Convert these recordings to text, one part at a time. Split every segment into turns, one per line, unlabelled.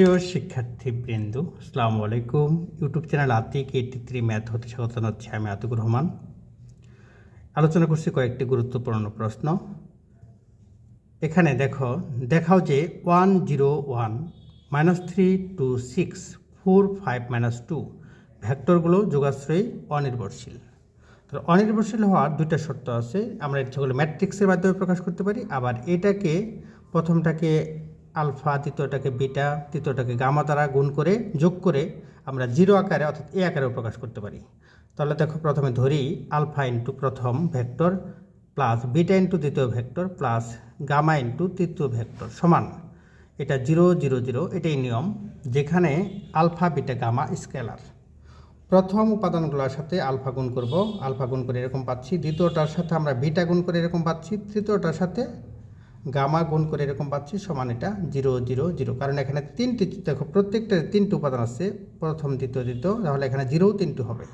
প্রিয় শিক্ষার্থী বৃন্দ আসসালামু আলাইকুম। YouTube channel Atik eighty three math হতে স্বাগত জানাচ্ছি আমি আতিকুর রহমান। আলোচনা করছি কয়েকটি গুরুত্বপূর্ণ প্রশ্ন। এখানে দেখো, দেখাও যে one zero one minus three two six four five minus two ভ্যাক্টরগুলো যোগাশ্রয়ী অনির্ভরশীল। তো অনির্ভরশীল হওয়ার দুইটা শর্ত আছে। আমরা সেগুলো ম্যাট্রিক্সের মাধ্যমে প্রকাশ করতে পারি, আবার এটাকে, প্রথমটাকে আলফা তৃতীয়টাকে বিটা তৃতীয়টাকে গামা দ্বারা গুণ করে, যোগ করে আমরা জিরো আকারে অর্থাৎ এ আকারেও প্রকাশ করতে পারি। তাহলে দেখো প্রথমে ধরি আলফা ইন্টু প্রথম ভেক্টর প্লাস বিটা ইন্টু দ্বিতীয় ভেক্টর প্লাস গামা ইন্টু তৃতীয় ভেক্টর সমান। এটা জিরো জিরো জিরো, এটাই নিয়ম যেখানে আলফা, বিটা, গামা স্কেলার। প্রথম উপাদানগুলোর সাথে আলফা গুণ করব। আলফা গুণ করে এরকম পাচ্ছি। দ্বিতীয়টার সাথে আমরা বিটা গুণ করে এরকম পাচ্ছি। তৃতীয়টার সাথে গামা গুণ করে এরকম পাচ্ছি, সমান এটা জিরো জিরো জিরো। কারণ এখানে তিনটি, দেখো প্রত্যেকটা তিনটি উপাদান আছে, প্রথম, দ্বিতীয় দ্বিতীয় তাহলে এখানে জিরোও তিনটি হবে।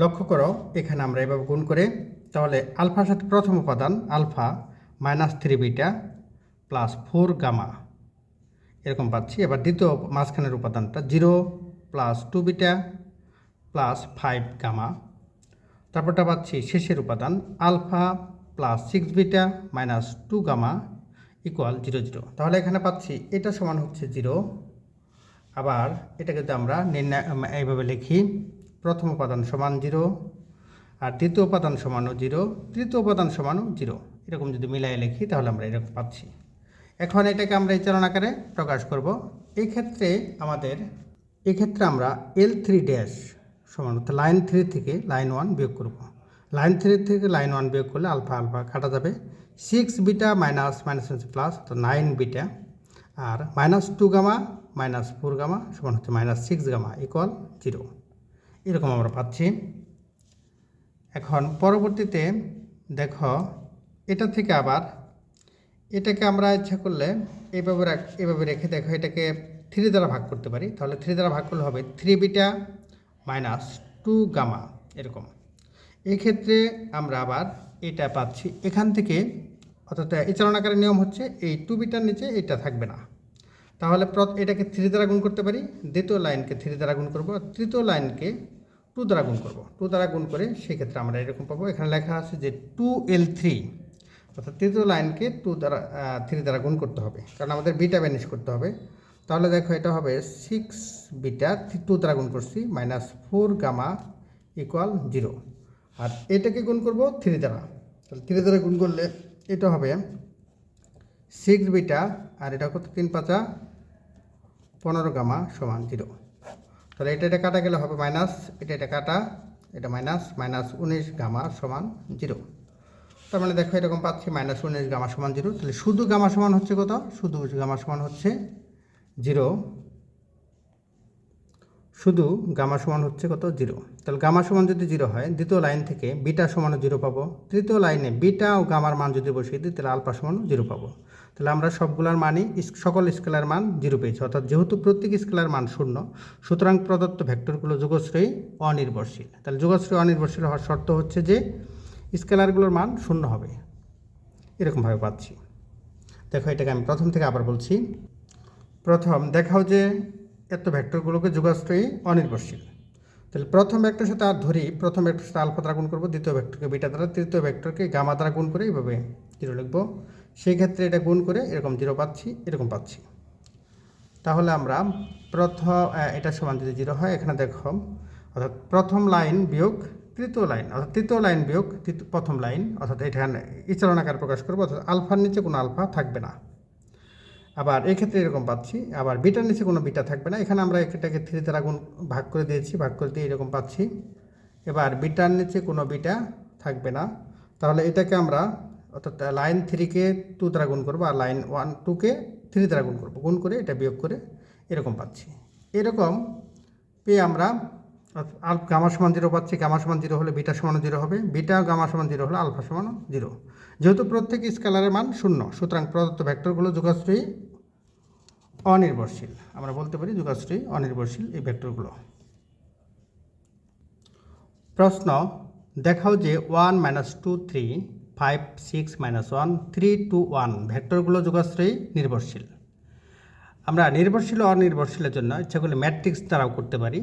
লক্ষ্য করো, এখানে আমরা এভাবে গুণ করে, তাহলে আলফার সাথে প্রথম উপাদান, alpha minus three beta plus four gamma, এরকম পাচ্ছি। এবার দ্বিতীয় মাঝখানের উপাদানটা zero plus two beta plus five gamma. তারপরটা পাচ্ছি শেষের উপাদান, alpha plus six beta minus two gamma equal zero zero তাহলে এখানে পাচ্ছি এটা সমান হচ্ছে জিরো আবার এটাকে যদি আমরা নির্ণয় এইভাবে লিখি, প্রথম উপাদান সমান জিরো আর দ্বিতীয় উপাদান সমানও জিরো তৃতীয় উপাদান সমানও জিরো এরকম যদি মিলাই লিখি, তাহলে আমরা এরকম পাচ্ছি। এখন এটাকে আমরা এই চরণ আকারে প্রকাশ করব। এই ক্ষেত্রে আমাদের এক্ষেত্রে আমরা এল থ্রি ড্যাশ সমান অর্থাৎ লাইন থ্রি থেকে লাইন ওয়ান বিয়োগ করব। লাইন থ্রি থেকে লাইন ওয়ান বিয়োগ করলে আলফা আলফা কাটা যাবে। সিক্স বিটা মাইনাস মাইনাস হচ্ছে প্লাস তো নাইন বিটা আর minus two gamma minus four gamma সমান হচ্ছে minus six gamma equal zero এরকম আমরা পাচ্ছি। এখন পরবর্তীতে দেখো, এটা থেকে আবার, এটাকে আমরা ইচ্ছা করলে এইভাবে রাখ- এভাবে রেখে দেখো, এটাকে থ্রি দ্বারা ভাগ করতে পারি। তাহলে থ্রি দ্বারা ভাগ করলে হবে three beta minus two gamma এরকম। এক্ষেত্রে আমরা আবার এটা পাচ্ছি এখান থেকে, অর্থাৎ এই চালনাকারের নিয়ম হচ্ছে এই টু বিটার নিচে এটা থাকবে না। তাহলে এটাকে থ্রি দ্বারা গুণ করতে পারি, দ্বিতীয় লাইনকে থ্রি দ্বারা গুণ করব তৃতীয় লাইনকে টু দ্বারা গুণ করব। টু দ্বারা গুণ করে সেক্ষেত্রে আমরা এরকম পাবো। এখানে লেখা আছে যে টু এল থ্রি অর্থাৎ তৃতীয় লাইনকে টু দ্বারা থ্রি দ্বারা গুণ করতে হবে, কারণ আমাদের বিটা ব্যানিশ করতে হবে। তাহলে দেখো এটা হবে সিক্স বিটা টু দ্বারা গুণ করছি minus four gamma equal zero আর এটাকে গুণ করব থ্রি দ্বারা। তাহলে থ্রি দ্বারা গুণ করলে এটা হবে সিক্স বিটা আর এটা কত? তিন পাঁচা পনেরো গামা সমান জিরো তাহলে এটা এটা কাটা গেলে হবে মাইনাস এটা এটা কাটা, এটা মাইনাস মাইনাস উনিশ গামা সমান জিরো তার মানে দেখো এরকম পাচ্ছি মাইনাস উনিশ গামা সমান জিরো তাহলে শুধু গামা সমান হচ্ছে কত? শুধু গামা সমান হচ্ছে জিরো শুধু গামা সমান হচ্ছে কত? জিরো তাহলে গামা সমান যদি জিরো হয়, দ্বিতীয় লাইন থেকে বিটা সমানও জিরো পাবো। তৃতীয় লাইনে বিটা ও গামার মান যদি বসিয়ে দিই, তাহলে আলফা সমানও জিরো পাবো। তাহলে আমরা সবগুলোর মানই সকল স্কেলার মান জিরো পেয়েছি। অর্থাৎ যেহেতু প্রত্যেক স্কেলার মান শূন্য, সুতরাং প্রদত্ত ভেক্টরগুলো যুগশ্রয়ী অনির্ভরশীল। তাহলে যুগশ্রয়ী অনির্ভরশীল হওয়ার শর্ত হচ্ছে যে স্কেলারগুলোর মান শূন্য হবে। এরকমভাবে পাচ্ছি। দেখো, এটাকে আমি প্রথম থেকে আবার বলছি। প্রথম দেখাও যে এত ভেক্টরগুলোকে যুগাশ্রয়ী অনির্ভরশীল। তাহলে প্রথম ভেক্টরের সাথে আর ধরি, প্রথম ভেক্টরের সাথে আলফা দ্বারা গুণ করব, দ্বিতীয় ভেক্টরকে বিটা দ্বারা, তৃতীয় ভেক্টরকে গামা দ্বারা গুণ করে এইভাবে জিরো লিখব। সেই ক্ষেত্রে এটা গুণ করে এরকম জিরো পাচ্ছি, এরকম পাচ্ছি। তাহলে আমরা প্রথম এটা সমান যদি জিরো হয়, এখানে দেখো, অর্থাৎ প্রথম লাইন বিয়োগ তৃতীয় লাইন অর্থাৎ তৃতীয় লাইন বিয়োগ প্রথম লাইন অর্থাৎ এখানে ইচারণ আকারে প্রকাশ করব, অর্থাৎ আলফার নিচে কোনো আলফা থাকবে না। আবার এক্ষেত্রে এরকম পাচ্ছি। আবার বিটার নিচে কোনো বিটা থাকবে না। এখানে আমরা এটাকে থ্রি দ্বারা গুণ ভাগ করে দিয়েছি। ভাগ করে দিয়ে এরকম পাচ্ছি। এবার বিটার নিচে কোনো বিটা থাকবে না। তাহলে এটাকে আমরা অর্থাৎ লাইন থ্রিকে টু দ্বারা গুণ করব আর লাইন ওয়ান টুকে থ্রি দ্বারা গুণ করব। গুণ করে এটা বিয়োগ করে এরকম পাচ্ছি। এরকম পেয়ে আমরা আল গামা সমান জিরো পাচ্ছি। গামা সমান জিরো হলে বিটা সমান জিরো হবে। বিটা গামা সমান জিরো হলে আলফা সমান জিরো যেহেতু প্রত্যেক স্কেলারের মান শূন্য, সুতরাং প্রদত্ত ভেক্টরগুলো যুগাশ্রয়ী অনির্ভরশীল। আমরা বলতে পারি যুগাশ্রয়ী অনির্ভরশীল এই ভেক্টরগুলো। প্রশ্ন, দেখাও যে one minus two three, five, six minus one, three two one ভেক্টরগুলো যুগাশ্রয়ী নির্ভরশীল। আমরা নির্ভরশীল অনির্ভরশীলের জন্য ইচ্ছা করলে ম্যাট্রিক্স দ্বারাও করতে পারি,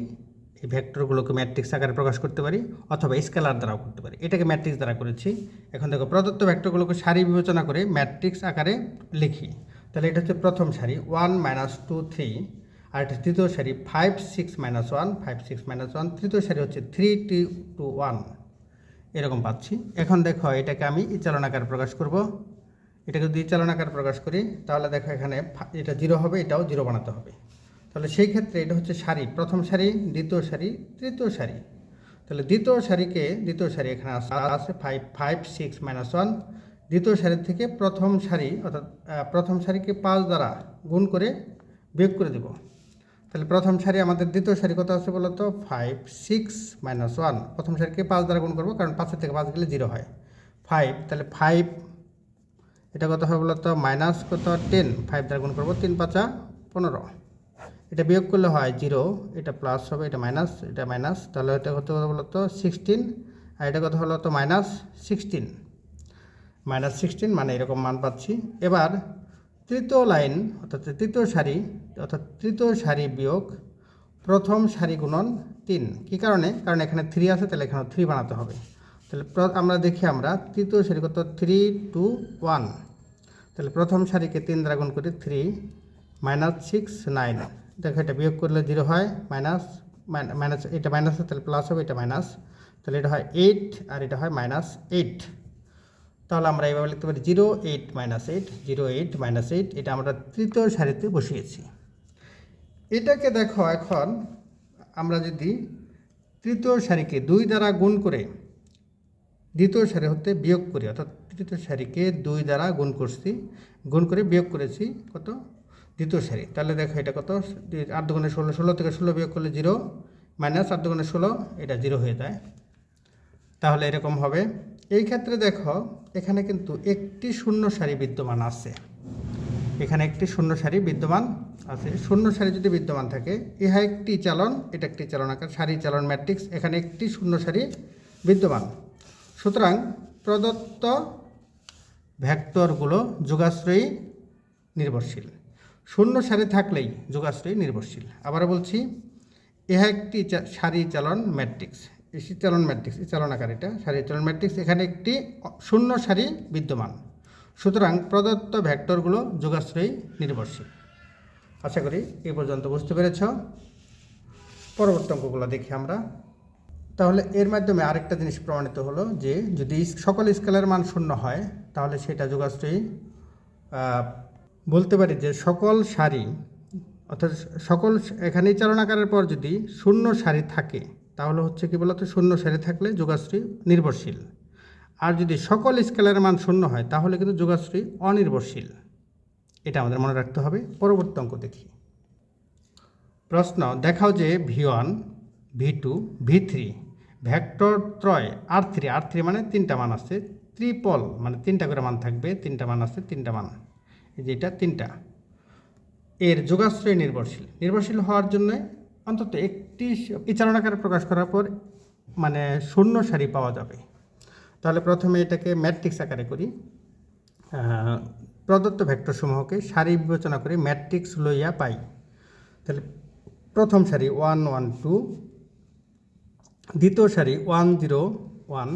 এই ভেক্টরগুলোকে ম্যাট্রিক্স আকারে প্রকাশ করতে পারি, অথবা স্কেলার দ্বারাও করতে পারি। এটাকে ম্যাট্রিক্স দ্বারা করেছি। এখন দেখো, প্রদত্ত ভেক্টরগুলোকে সারি বিবেচনা করে ম্যাট্রিক্স আকারে লিখি। তাহলে এটা হচ্ছে প্রথম সারি ওয়ান মাইনাস টু থ্রি আর এটা তৃতীয় সারি five six minus one five six minus one তৃতীয় সারি হচ্ছে থ্রি টু টু ওয়ান এরকম পাচ্ছি। এখন দেখো এটাকে আমি চালনাকার প্রকাশ করব। এটাকে যদি চালনাকার প্রকাশ করি, তাহলে দেখো এখানে এটা জিরো হবে, এটাও জিরো বানাতে হবে। তাহলে সেই ক্ষেত্রে এটা হচ্ছে সারি, প্রথম সারি, দ্বিতীয় সারি, তৃতীয় সারি। তাহলে দ্বিতীয় সারিকে, দ্বিতীয় সারি এখানে আছে five five six minus one দ্বিতীয় সারি থেকে প্রথম সারি, অর্থাৎ প্রথম সারিকে পাঁচ দ্বারা গুণ করে বিয়োগ করে দেব। তাহলে প্রথম সারি আমাদের দ্বিতীয় সারি কত আছে বলতো? ফাইভ সিক্স মাইনাস ওয়ান প্রথম সারিকে পাঁচ দ্বারা গুণ করব, কারণ পাঁচের থেকে পাঁচ গেলে জিরো হয়। ফাইভ তাহলে ফাইভ এটা কত হবে বলতো? মাইনাস কত? টেন ফাইভ দ্বারা গুণ করব, তিন পাঁচা পনেরো। এটা বিয়োগ করলে হয় জিরো এটা প্লাস হবে, এটা মাইনাস এটা মাইনাস তাহলে এটা কত বলতো? সিক্সটিন আর এটা কত হলো তো মাইনাস সিক্সটিন মাইনাস সিক্সটিন মানে এরকম মান পাচ্ছি। এবার তৃতীয় লাইন, অর্থাৎ তৃতীয় সারি, অর্থাৎ তৃতীয় সারি বিয়োগ প্রথম সারি গুণন তিন। কী কারণে? কারণ এখানে থ্রি আছে, তাহলে এখানে থ্রি বানাতে হবে। তাহলে আমরা দেখি আমরা, তৃতীয় সারি কত? থ্রি টু ওয়ান তাহলে প্রথম সারিকে তিন দ্বারা গুণ করি থ্রি মাইনাস সিক্স নাইন দেখো, এটা বিয়োগ করলে জিরো হয় মাইনাস মাইনাস এটা মাইনাস তাহলে প্লাস হবে, এটা মাইনাস তাহলে এটা হয় এইট আর এটা হয় মাইনাস এইট তাহলে আমরা এইভাবে লিখতে পারি zero eight minus eight, zero eight minus eight, এটা আমরা তৃতীয় সারিতে বসিয়েছি। এটাকে দেখো এখন আমরা যদি তৃতীয় সারিকে দুই দ্বারা গুণ করে দ্বিতীয় সারি হতে বিয়োগ করি, অর্থাৎ তৃতীয় সারিকে দুই দ্বারা গুণ করছি, গুণ করে বিয়োগ করেছি, কত? দ্বিতীয় সারি। তাহলে দেখো এটা কত? আট দুগুণে ষোলো ষোলো থেকে ষোলো বিয়োগ করলে জিরো, মাইনাস আট দুগুণে ষোলো, এটা জিরো হয়ে যায়। তাহলে এরকম হবে। এই ক্ষেত্রে দেখো, এখানে কিন্তু একটি শূন্য সারি বিদ্যমান আছে। এখানে একটি শূন্য সারি বিদ্যমান আছে। শূন্য সারি যদি বিদ্যমান থাকে, ইহা একটি চালন, এটা একটি চালন আকার, সারি চালন ম্যাট্রিক্স, এখানে একটি শূন্য সারি বিদ্যমান। সুতরাং প্রদত্ত ভেক্টরগুলো যোগাশ্রয়ী নির্ভরশীল। শূন্য সারি থাকলেই যোগাশ্রয়ী নির্ভরশীল। আবার বলছি, ইহা একটি সারি চালন ম্যাট্রিক্স। চালন ম্যাট্রিক্স চালনাকার এটা চালন ম্যাট্রিক্স এখানে একটি শূন্য সারি বিদ্যমান। সুতরাং প্রদত্ত ভেক্টরগুলো যোগাশ্রয়ী নির্ভরশীল। আশা করি এ পর্যন্ত বুঝতে পেরেছ। পরবর্তী অঙ্কগুলো দেখি আমরা। তাহলে এর মাধ্যমে আরেকটা জিনিস প্রমাণিত হলো যে, যদি সকল স্কেলের মান শূন্য হয়, তাহলে সেটা যোগাশ্রয়ী বলতে পারি যে সকল সারি, অর্থাৎ সকল এখানে চালনাকারের পর যদি শূন্য সারি থাকে তাহলে হচ্ছে কি বলতো? শূন্য সারি থাকলে যোগাশ্রী নির্ভরশীল। আর যদি সকল স্কেলের মান শূন্য হয়, তাহলে কিন্তু যোগাশ্রী অনির্ভরশীল। এটা আমাদের মনে রাখতে হবে। পরবর্তী অঙ্ক দেখি। প্রশ্ন, দেখাও যে V one, V two, V three vector ত্রয়, R three R three মানে তিনটা মান আছে। ত্রিপল মানে তিনটা করে মান থাকবে, তিনটা মান আছে, তিনটা মান। এই যে এটা তিনটা। এর যোগাশ্রয় নির্ভরশীল। নির্ভরশীল হওয়ার জন্য অন্তত একটি বিচারণাকারে প্রকাশ করার পর মানে শূন্য সারি পাওয়া যাবে। তাহলে প্রথমে এটাকে ম্যাট্রিক্স আকারে করি। প্রদত্ত ভেক্টরসমূহকে সারি বিবেচনা করে ম্যাট্রিক্স লইয়া পাই। তাহলে প্রথম সারি ওয়ান ওয়ান, টু, দ্বিতীয় সারি ওয়ান, জিরো, ওয়ান,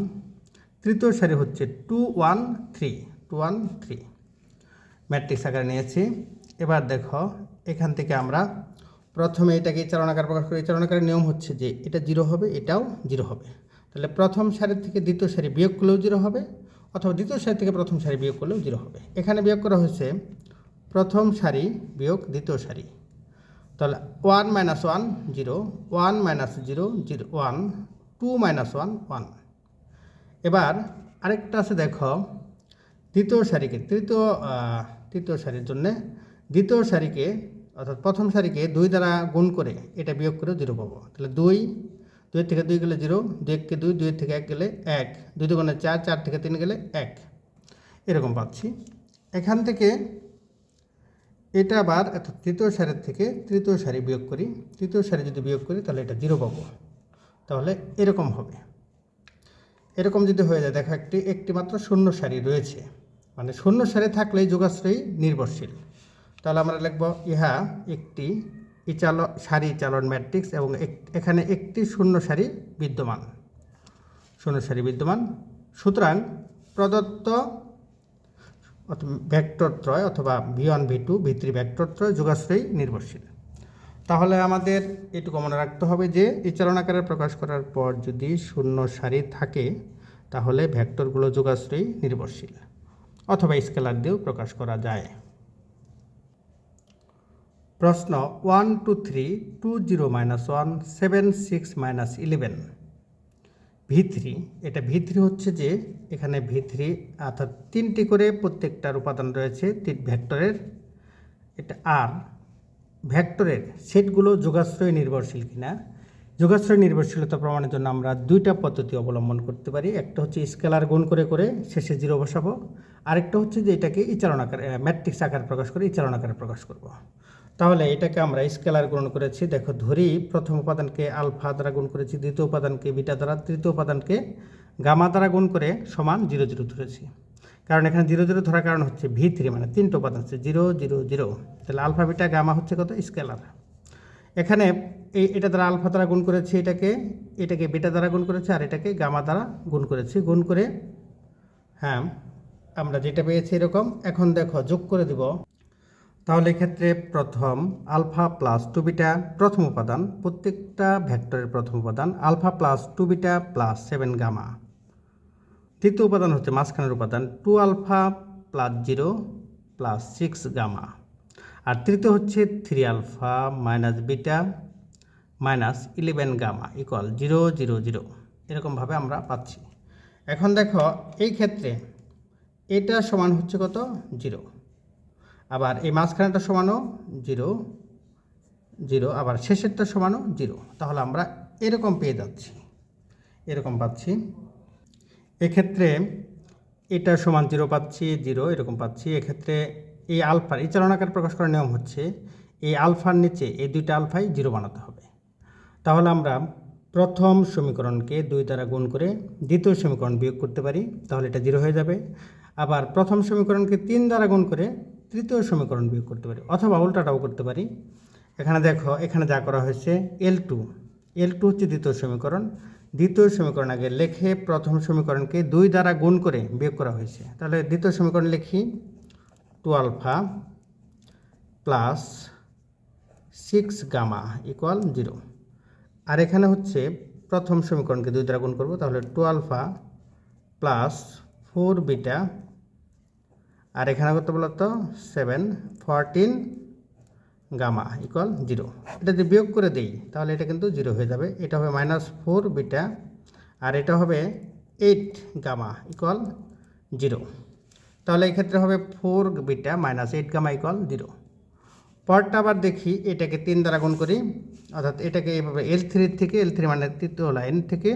তৃতীয় সারি হচ্ছে two, one, three, two, one, three. Matrix আকারে নিয়েছি। এবার দেখো, এখান থেকে আমরা প্রথমে এটাকে চালনাকার প্রকাশ করি চালনাকারের নিয়ম হচ্ছে যে এটা জিরো হবে, এটাও জিরো হবে। তাহলে প্রথম সারি থেকে দ্বিতীয় সারি বিয়োগ করলেও জিরো হবে, অথবা দ্বিতীয় সারি থেকে প্রথম সারি বিয়োগ করলেও জিরো হবে। এখানে বিয়োগ করা হয়েছে প্রথম সারি বিয়োগ দ্বিতীয় সারি। তাহলে one minus one zero, one minus zero zero, one, two minus one one. এবার আরেকটা আছে, দেখো, দ্বিতীয় সারিকে, তৃতীয় তৃতীয় সারির জন্য দ্বিতীয় সারিকে অর্থাৎ প্রথম সারিকে দুই দ্বারা গুণ করে এটা বিয়োগ করে জিরো পাবো। তাহলে দুই দুই থেকে দুই গেলে জিরো, দুই এককে দুই দুই থেকে এক গেলে এক, দুই দুগুণে চার চার থেকে তিন গেলে এক। এরকম পাচ্ছি। এখান থেকে এটা আবার অর্থাৎ তৃতীয় সারির থেকে তৃতীয় সারি বিয়োগ করি। তৃতীয় সারি যদি বিয়োগ করি, তাহলে এটা জিরো পাবো। তাহলে এরকম হবে। এরকম যদি হয়ে যায়, দেখো একটি একটি মাত্র শূন্য সারি রয়েছে। মানে শূন্য সারি থাকলেই যোগাশ্রয়ী নির্ভরশীল। তাহলে আমরা লিখব ইহা একটি ইচাল, সারি চালন ম্যাট্রিক্স এবং এখানে একটি শূন্য সারি বিদ্যমান। শূন্য সারি বিদ্যমান। সুতরাং প্রদত্ত ভেক্টরত্রয় অথবা V one V two V three যোগাশ্রয়ী নির্ভরশীল। তাহলে আমাদের এটুকু মনে রাখতে হবে যে এই চালনাকারে প্রকাশ করার পর যদি শূন্য সারি থাকে, তাহলে ভেক্টরগুলো যোগাশ্রয়ী নির্ভরশীল অথবা স্কেলার দিয়েও প্রকাশ করা যায়। প্রশ্ন one two three two zero minus one seven six minus eleven V three এটা ভি থ্রি হচ্ছে যে এখানে ভি থ্রি অর্থাৎ তিনটি করে প্রত্যেকটার উপাদান রয়েছে তিন ভেক্টরের। এটা আর ভেক্টরের সেটগুলো যোগাশ্রয় নির্ভরশীল কিনা? যোগাশ্রয় নির্ভরশীলতা প্রমাণের জন্য আমরা দুইটা পদ্ধতি অবলম্বন করতে পারি। একটা হচ্ছে স্কেলার গুণ করে করে শেষে জিরো বসাবো। আরেকটা হচ্ছে যে এটাকে ইচারণ আকারে ম্যাট্রিক্স আকারে প্রকাশ করে ইচারণ আকারে প্রকাশ করব। তাহলে এটাকে আমরা স্কেলার গুণ করেছি। দেখো, ধরি প্রথম উপাদানকে আলফা দ্বারা গুণ করেছি, দ্বিতীয় উপাদানকে বিটা দ্বারা, তৃতীয় উপাদানকে গামা দ্বারা গুণ করে সমান জিরো জিরো ধরেছি। কারণ এখানে জিরো জিরো ধরার কারণ হচ্ছে ভি থ্রি মানে তিনটে উপাদান আছে, জিরো জিরো জিরো। তাহলে আলফা, বিটা, গামা হচ্ছে কত? স্কেলার। এখানে এই, এটা দ্বারা আলফা দ্বারা গুণ করেছি এটাকে এটাকে বিটা দ্বারা গুণ করেছি আর এটাকে গামা দ্বারা গুণ করেছি। গুণ করে হ্যাঁ আমরা যেটা পেয়েছি এরকম। এখন দেখো, যোগ করে দিব। তাহলে এক্ষেত্রে প্রথম আলফা প্লাস টু বিটা প্রথম উপাদান, প্রত্যেকটা ভেক্টরের প্রথম উপাদান, alpha plus two beta plus seven gamma. তৃতীয় উপাদান হচ্ছে মাঝখানের উপাদান, two alpha plus zero plus six gamma. আর তৃতীয় হচ্ছে three alpha minus beta minus eleven gamma equal zero zero zero. এরকমভাবে আমরা পাচ্ছি। এখন দেখো, এই ক্ষেত্রে এটা সমান হচ্ছে কত? জিরো। আবার এই মাঝখানেটা সমানও জিরো জিরো, আবার শেষেরটা সমানও জিরো। তাহলে আমরা এরকম পেয়ে যাচ্ছি। এরকম পাচ্ছি। এক্ষেত্রে এটা সমান জিরো পাচ্ছি, জিরো, এরকম পাচ্ছি। এক্ষেত্রে এই আলফার, এই চালনাকার প্রকাশ করার নিয়ম হচ্ছে এই আলফার নিচে এই দুইটা আলফাই জিরো বানাতে হবে। তাহলে আমরা প্রথম সমীকরণকে দুই দ্বারা গুণ করে দ্বিতীয় সমীকরণ বিয়োগ করতে পারি, তাহলে এটা জিরো হয়ে যাবে। আবার প্রথম সমীকরণকে তিন দ্বারা গুণ করে তৃতীয় সমীকরণ বিয়োগ করতে পারি, অথবা উল্টাটাও করতে পারি। এখানে দেখো, এখানে যা করা হয়েছে এল টু এল টু হচ্ছে দ্বিতীয় সমীকরণ। দ্বিতীয় সমীকরণ আগে লেখে প্রথম সমীকরণকে দুই দ্বারা গুণ করে বিয়োগ করা হয়েছে। তাহলে দ্বিতীয় সমীকরণ লিখি, two alpha plus six gamma equal zero. আর এখানে হচ্ছে প্রথম সমীকরণকে দুই দ্বারা গুণ করব, তাহলে two alpha plus four beta আর এখানে কত বলতো? Seven fourteen gamma equal zero এটা যদি বিয়োগ করে দিই, তাহলে এটা কিন্তু জিরো হয়ে যাবে। এটা হবে মাইনাস ফোর বিটা আর এটা হবে এইট গামা ইকুয়াল জিরো তাহলে এই ক্ষেত্রে হবে four beta minus eight gamma equal zero পরটা আবার দেখি, এটাকে তিন দ্বারা গুণ করি। অর্থাৎ এটাকে এইভাবে এল থ্রির থেকে এল থ্রি মানে তৃতীয় লাইন থেকে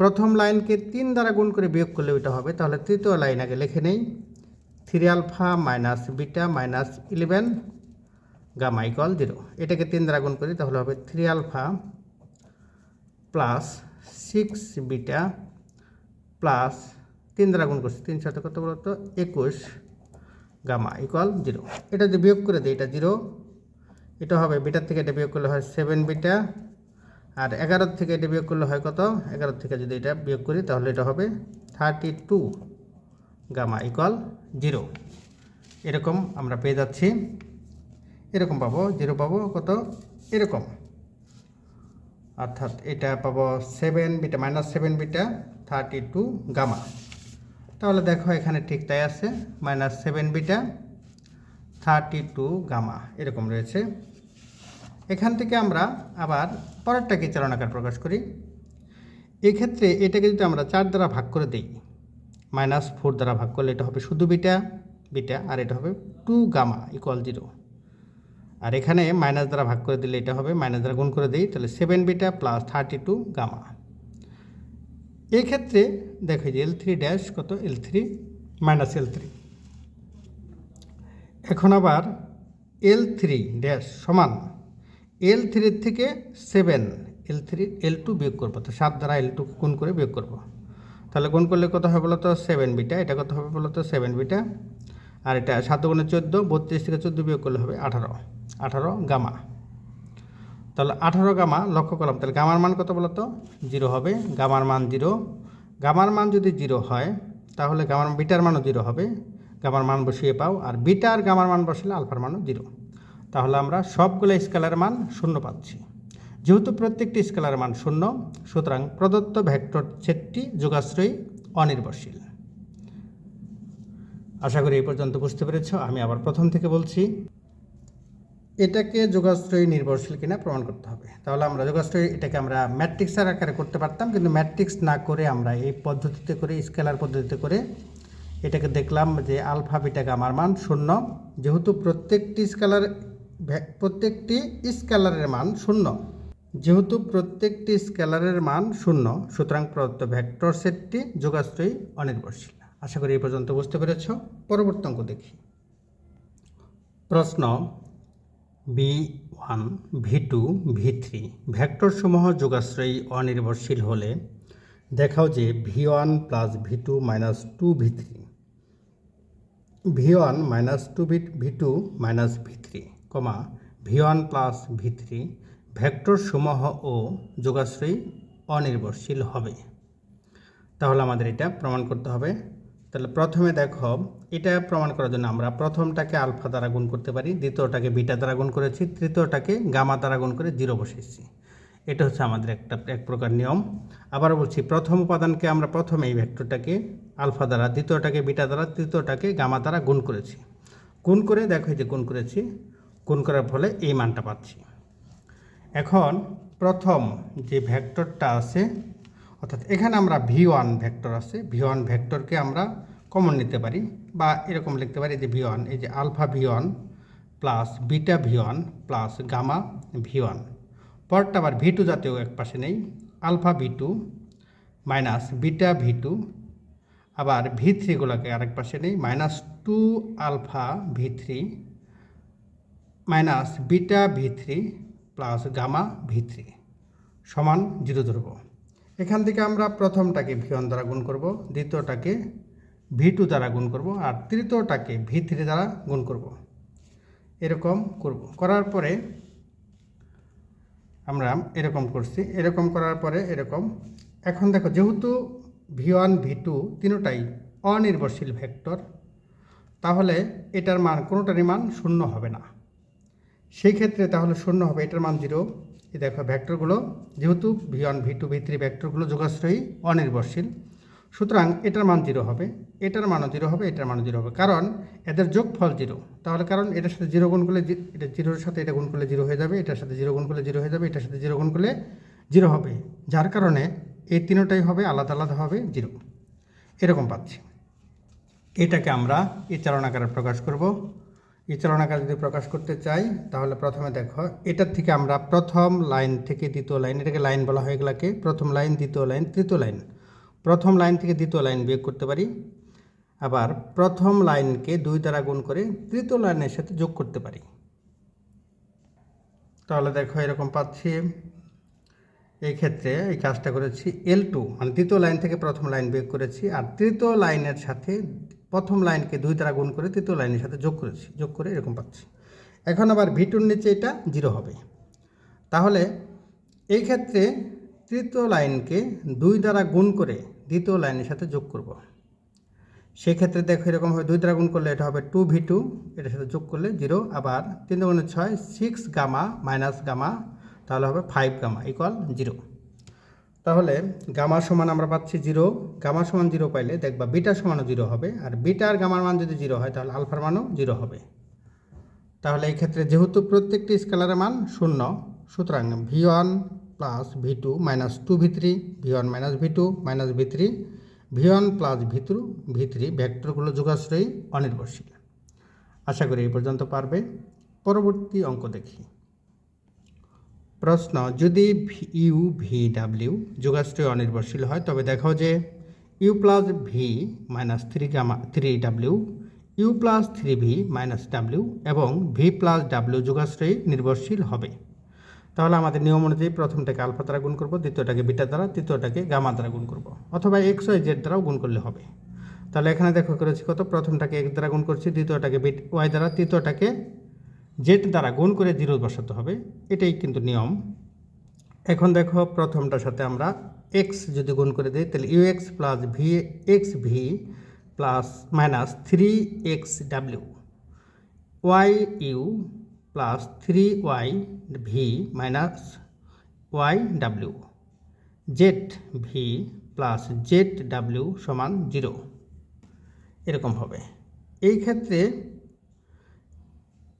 প্রথম লাইনকে তিন দ্বারা গুণ করে বিয়োগ করলে ওইটা হবে। তাহলে তৃতীয় লাইন আগে লিখে নেই। Three alpha minus beta minus eleven gamma equal zero. এটাকে তিন দ্বারা করি, তাহলে হবে three alpha plus six beta plus তিন দ্বারা গুণ করছি, তিন সাথে কত বলতো? একুশ গামা ইকুয়াল জিরো। এটা যদি বিয়োগ করে দিই, এটা জিরো। এটা হবে, বিটার থেকে এটা বিয়োগ করলে হয় সেভেন বিটা। আর এগারোর থেকে এটা বিয়োগ করলে হয় কত? এগারোর থেকে যদি এটা বিয়োগ করি, তাহলে এটা হবে thirty two. Gamma equal zero এরকম আমরা পেয়ে যাচ্ছি। এরকম পাবো জিরো পাবো, কত? এরকম। অর্থাৎ এটা পাবো seven beta minus seven beta thirty two gamma তাহলে দেখো এখানে ঠিক তাই আছে minus seven beta thirty two gamma এরকম রয়েছে। এখান থেকে আমরা আবার পরেরটাকে চালনাকার প্রকাশ করি। এক্ষেত্রে এটাকে যদি আমরা চার দ্বারা ভাগ করে দিই মাইনাস ফোর দ্বারা ভাগ করলে এটা হবে শুধু বিটা বিটা, আর এটা হবে টু গামা ইকুয়াল জিরো আর এখানে মাইনাস দ্বারা ভাগ করে দিলে এটা হবে মাইনাস দ্বারা গুণ করে দিই, তাহলে seven beta plus thirty two gamma এই ক্ষেত্রে দেখো যে এল থ্রি ড্যাশ কত? L three minus L three এখন আবার এল থ্রি ড্যাশ সমান এল থ্রির থেকে seven L three L two বিয়োগ করব, তো সাত দ্বারা এল টু গুণ করে বিয়োগ করব। তাহলে গুণ করলে কত হবে বলো তো সেভেন বিটা এটা কত হবে বলো তো সেভেন বিটা আর এটা সাত গুণে চোদ্দ, বত্রিশ থেকে চোদ্দ বিয়োগ করলে হবে আঠারো। আঠারো গামা। তাহলে আঠারো গামা লক্ষ্য করলাম। তাহলে গামার মান কত বলতো? জিরো হবে। গামার মান জিরো। গামার মান যদি জিরো হয়, তাহলে গামার বিটার মানও জিরো হবে। গামার মান বসিয়ে পাও। আর বিটা আর গামার মান বসলে আলফার মানও জিরো। তাহলে আমরা সবগুলো স্কেলারের মান শূন্য পাচ্ছি। যেহেতু প্রত্যেকটি স্কেলার মান শূন্য, সুতরাং প্রদত্ত ভেক্টর সেটটি যোগাশ্রয়ী, অনির্ভরশীল। আশা করি এই পর্যন্ত বুঝতে পেরেছ, আমি আবার প্রথম থেকে বলছি, এটাকে যোগাশ্রয়ী নির্ভরশীল কিনা প্রমাণ করতে হবে। তাহলে আমরা যোগাশ্রয়ী, এটাকে আমরা ম্যাট্রিক্সের আকারে করতে পারতাম, কিন্তু ম্যাট্রিক্স না করে আমরা এই পদ্ধতিতে করে স্কেলার পদ্ধতিতে করে এটাকে দেখলাম যে আলফা, বিটা, গামার মান শূন্য। যেহেতু প্রত্যেকটি স্কেলার প্রত্যেকটি স্কেলারের মান শূন্য যেহেতু প্রত্যেকটি স্কেলারের মান শূন্য, সুতরাং প্রদত্ত ভেক্টর সেটটি যোগাশ্রয়ী অনির্ভরশীল। আশা করি এই পর্যন্ত বুঝতে পেরেছ। পরবর্তী অঙ্ক দেখি। প্রশ্ন V one, V two, V three ভেক্টরসমূহ যোগাশ্রয়ী অনির্ভরশীল হলে দেখাও যে V one plus V two minus two V three V one minus two V V two minus V three, comma V one plus V three ভেক্টরসমূহ ও যোগাশ্রয়ী অনির্ভরশীল হবে। তাহলে আমাদের এটা প্রমাণ করতে হবে। তাহলে প্রথমে দেখো, এটা প্রমাণ করার জন্য আমরা প্রথমটাকে আলফা দ্বারা গুণ করতে পারি, দ্বিতীয়টাকে বিটা দ্বারা গুণ করেছি, তৃতীয়টাকে গামা দ্বারা গুণ করে জিরো বসেছি এটা হচ্ছে আমাদের একটা, এক প্রকার নিয়ম। আবার বলছি, প্রথম উপাদানকে আমরা প্রথমে এই ভেক্টরটাকে আলফা দ্বারা, দ্বিতীয়টাকে বিটা দ্বারা, তৃতীয়টাকে গামা দ্বারা গুণ করেছি। গুণ করে দেখো যে গুণ করেছি, গুণ করার ফলে এই মানটা পাচ্ছি। এখন প্রথম যে ভেক্টরটা আছে, অর্থাৎ এখানে আমরা ভি ওয়ান ভেক্টর আছে, ভি ওয়ান ভেক্টরকে আমরা কমন নিতে পারি, বা এরকম লিখতে পারি যে ভি ওয়ান, এই যে alpha V one plus beta V one plus gamma V one. পরটা আবার ভি টু জাতীয় এক পাশে নেই, alpha V two minus beta V two, আবার ভি থ্রিগুলোকে আরেক পাশে নেই, minus two alpha V three minus beta V three plus gamma V three সমান জিরো ধরব। এখান থেকে আমরা প্রথমটাকে ভি ওয়ান দ্বারা গুণ করব, দ্বিতীয়টাকে ভি টু দ্বারা গুণ করব, আর তৃতীয়টাকে ভি থ্রি দ্বারা গুণ করব। এরকম করব। করার পরে আমরা এরকম করছি, এরকম করার পরে এরকম। এখন দেখো, যেহেতু ভি ওয়ান, ভি টু তিনোটাই অনির্ভরশীল ভেক্টর, তাহলে এটার মান, কোনোটারই মান শূন্য হবে না। সেই ক্ষেত্রে তাহলে শূন্য হবে, এটার মান জিরো এই দেখো ভেক্টরগুলো যেহেতু V one V two V three ভেক্টরগুলো যোগাশ্রয়ী অনির্ভরশীল, সুতরাং এটার মান জিরো হবে, এটার মানও জিরো হবে, এটার মানও জিরো হবে। কারণ এদের যোগফল জিরো তাহলে কারণ এটার সাথে জিরো গুণ করলে এটা জিরোর সাথে এটা গুণ করলে জিরো হয়ে যাবে, এটার সাথে জিরো গুণ করলে জিরো হয়ে যাবে, এটার সাথে জিরো গুণ করলে জিরো হবে। যার কারণে এই তিনোটাই হবে, আলাদা আলাদা হবে জিরো এরকম পাচ্ছি। এটাকে আমরা ইচারণ আকারে প্রকাশ করব। ইচারণ আকারে যদি প্রকাশ করতে চাই, তাহলে প্রথমে দেখো, এটার থেকে আমরা প্রথম লাইন থেকে দ্বিতীয় লাইন, এটাকে লাইন বলা হয় এগুলাকে, প্রথম লাইন, দ্বিতীয় লাইন, তৃতীয় লাইন। প্রথম লাইন থেকে দ্বিতীয় লাইন বিয়োগ করতে পারি। আবার প্রথম লাইনকে দুই দ্বারা গুণ করে তৃতীয় লাইনের সাথে যোগ করতে পারি। তাহলে দেখো, এরকম পাচ্ছি। এই ক্ষেত্রে এই কাজটা করেছি এল টু মানে দ্বিতীয় লাইন থেকে প্রথম লাইন বিয়োগ করেছি, আর তৃতীয় লাইনের সাথে প্রথম লাইনকে দুই দ্বারা গুণ করে তৃতীয় লাইনের সাথে যোগ করেছি, যোগ করে এরকম পাচ্ছি। এখন আবার ভিটুর নিচে এটা জিরো হবে। তাহলে এই ক্ষেত্রে তৃতীয় লাইনকে দুই দ্বারা গুণ করে দ্বিতীয় লাইনের সাথে যোগ করব। সেক্ষেত্রে দেখো এরকম হবে দুই দ্বারা গুণ করলে এটা হবে টু ভি টু এটার সাথে যোগ করলে জিরো। আবার তিন দুগুণে ছয়, সিক্স গামা মাইনাস গামা, তাহলে হবে ফাইভ গামা ইকুয়াল জিরো। তাহলে গামা সমান আমরা পাচ্ছি জিরো। গামা সমান জিরো পাইলে দেখবা বিটা সমানও জিরো হবে। আর বিটা আর গামার মান যদি জিরো হয় তাহলে আলফার মানও জিরো হবে। তাহলে এই ক্ষেত্রে যেহেতু প্রত্যেকটি স্কেলারের মান শূন্য, সুতরাং V one plus V two minus two V three, V one minus V two minus V three, V one plus V two V three ভেক্টরগুলো যোগাশ্রয়ী অনির্ভরশীল। আশা করি এই পর্যন্ত পারবে। পরবর্তী অঙ্ক দেখি। প্রশ্ন, যদি ইউ ভি ডাব্লিউ যোগাশ্রয় অনির্ভরশীল হয়, তবে দেখাও যে U plus V minus three gamma, three W, U plus three V minus W এবং ভি প্লাস ডাব্লিউ যোগাশ্রয়ী নির্ভরশীল হবে। তাহলে আমাদের নিয়ম অনুযায়ী প্রথমটাকে আলফা দ্বারা গুণ করব, দ্বিতীয়টাকে বিটা দ্বারা, তৃতীয়টাকে গামা দ্বারা গুণ করব, অথবা এক্স, ওয়াই, জেড দ্বারাও গুণ করলে হবে। তাহলে এখানে দেখো করেছি কত? প্রথমটাকে এক দ্বারা গুণ করছি, দ্বিতীয়টাকে বিট ওয়াই দ্বারা, তৃতীয়টাকে জেড দ্বারা গুণ করে জিরো বসাতে হবে, এটাই কিন্তু নিয়ম। এখন দেখো প্রথমটার সাথে আমরা এক্স যদি গুণ করে দিই, তাহলে U X plus V X V plus minus three X W Y U plus three Y V minus Y W Z V plus Z W সমান জিরো এরকম হবে। এই ক্ষেত্রে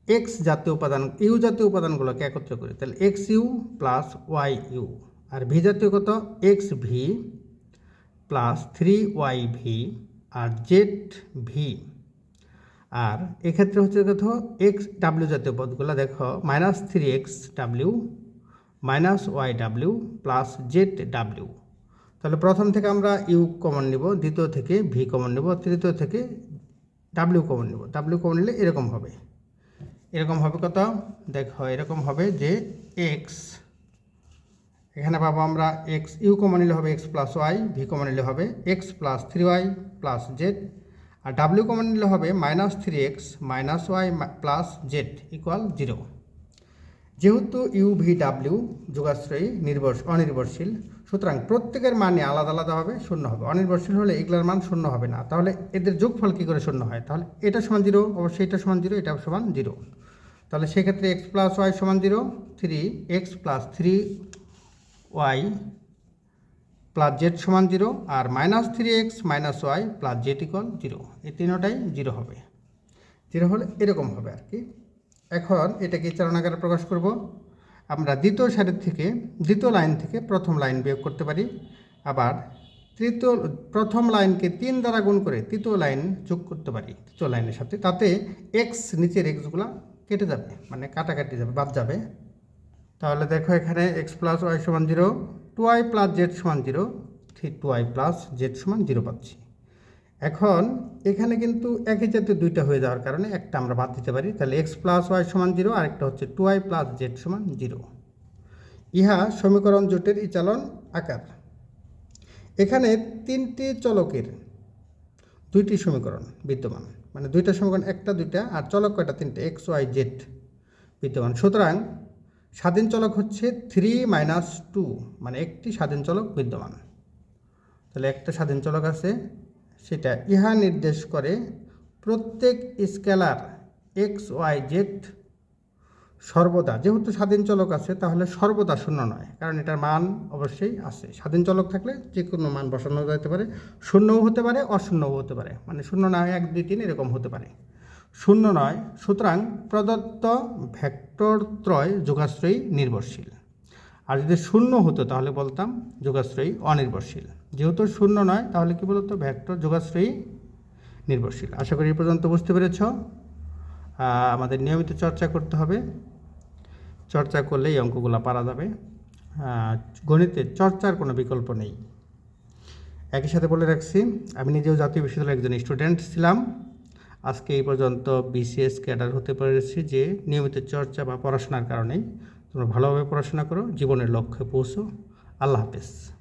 এক্স জাতীয় উপাদান ইউ জাতীয় উপাদানগুলোকে একত্র করি। তাহলে X U plus Y U আর ভি জাতীয় কত? X V plus three Y V আর জেড ভি আর এক্ষেত্রে হচ্ছে কত? এক্স ডাব্লিউ জাতীয় পদগুলো দেখো minus three X W minus Y W plus Z W তাহলে প্রথম থেকে আমরা ইউ কমন নিব, দ্বিতীয় থেকে ভি কমন নেব, তৃতীয় থেকে ডাব্লিউ কমন নেব। ডাব্লিউ কমন নিলে এরকম হবে। এরকম হবে কত? দেখো এরকম হবে যে এক্স এখানে পাবো আমরা এক্স ইউ কমন নিলে হবে X plus Y V common নিলে হবে X plus three Y plus Z আর ডাব্লিউ কমন নিলে হবে minus three X minus Y plus Z equal zero যেহেতু ইউ ভি ডাব্লিউ যোগাশ্রয়ী নির্ভর, অনির্ভরশীল, সুতরাং প্রত্যেকের মানে আলাদা আলাদা হবে, শূন্য হবে। অনির্ভরশীল হলে এগুলোর মান শূন্য হবে না। তাহলে এদের যোগফল কী করে শূন্য হয়? তাহলে এটা সমান জিরো অবশ্যই এটা সমান জিরো এটা সমান জিরো তাহলে সেক্ষেত্রে এক্স প্লাস ওয়াই সমান zero three X plus three Y plus Z সমান জিরো আর minus three X minus Y plus Z equal zero এই তিনোটাই জিরো হবে। জিরো হলে এরকম হবে আর কি। এখন এটাকে চারণাকারে প্রকাশ করব। আমরা দ্বিতীয় সারির থেকে, দ্বিতীয় লাইন থেকে প্রথম লাইন বিয়োগ করতে পারি। আবার তৃতীয়, প্রথম লাইনকে তিন দ্বারা গুণ করে তৃতীয় লাইন যোগ করতে পারি, তৃতীয় লাইনের সাথে। তাতে এক্স নিচের এক্সগুলো কেটে যাবে মানে কাটাকাটি যাবে, বাদ যাবে। তাহলে দেখো এখানে এক্স প্লাস ওয়াই সমান zero two Y plus Z সমান zero three two Y plus Z সমান জিরো পাচ্ছি। এখন এখানে কিন্তু একই জাতীয় দুইটা হয়ে যাওয়ার কারণে একটা আমরা বাদ দিতে পারি। তাহলে এক্স প্লাস ওয়াই সমান জিরো আরেকটা হচ্ছে টু ওয়াই প্লাস জেড সমান জিরো ইহা সমীকরণ জোটের ইচালন আকার। এখানে তিনটি চলকের দুইটি সমীকরণ বিদ্যমান। মানে দুইটা সমীকরণ, একটা, দুইটা, আর চলক কয়টা? তিনটা এক্স ওয়াই জেড বিদ্যমান। সুতরাং স্বাধীন চলক হচ্ছে থ্রি মাইনাস টু মানে একটি স্বাধীন চলক বিদ্যমান। তাহলে একটা স্বাধীন চলক আছে, সেটা ইহা নির্দেশ করে প্রত্যেক স্কেলার এক্স ওয়াই জেড সর্বদা, যেহেতু স্বাধীন চলক আছে, তাহলে সর্বদা শূন্য নয়। কারণ এটার মান অবশ্যই আছে। স্বাধীন চলক থাকলে যে কোনো মান বসানো যেতে পারে। শূন্যও হতে পারে, অশূন্যও হতে পারে। মানে শূন্য নয় এক, দুই, তিন এরকম হতে পারে। শূন্য নয়, সুতরাং প্রদত্ত ভেক্টর ত্রয় যোগাশ্রয়ী নির্ভরশীল। আর যদি শূন্য হতো, তাহলে বলতাম যোগাশ্রয়ী অনির্ভরশীল। যেহেতু শূন্য নয়, তাহলে কি বলতো? ভেক্টর যোগাশ্রয়ী নির্ভরশীল। আশা করি এই পর্যন্ত বুঝতে পেরেছ। আমাদের নিয়মিত চর্চা করতে হবে। চর্চা করলে এই অঙ্কগুলো পারা যাবে। গণিতে চর্চার কোনো বিকল্প নেই। একই সাথে বলে রাখছি, আমি নিজেও জাতীয় বিশ্ববিদ্যালয়ের একজন স্টুডেন্ট ছিলাম। আজকে এই পর্যন্ত বিসিএস ক্যাডার হতে পেরেছি যে নিয়মিত চর্চা বা পড়াশোনার কারণেই তোমরা ভালোভাবে পড়াশোনা করো, জীবনের লক্ষ্যে পৌঁছো। আল্লাহ হাফেজ।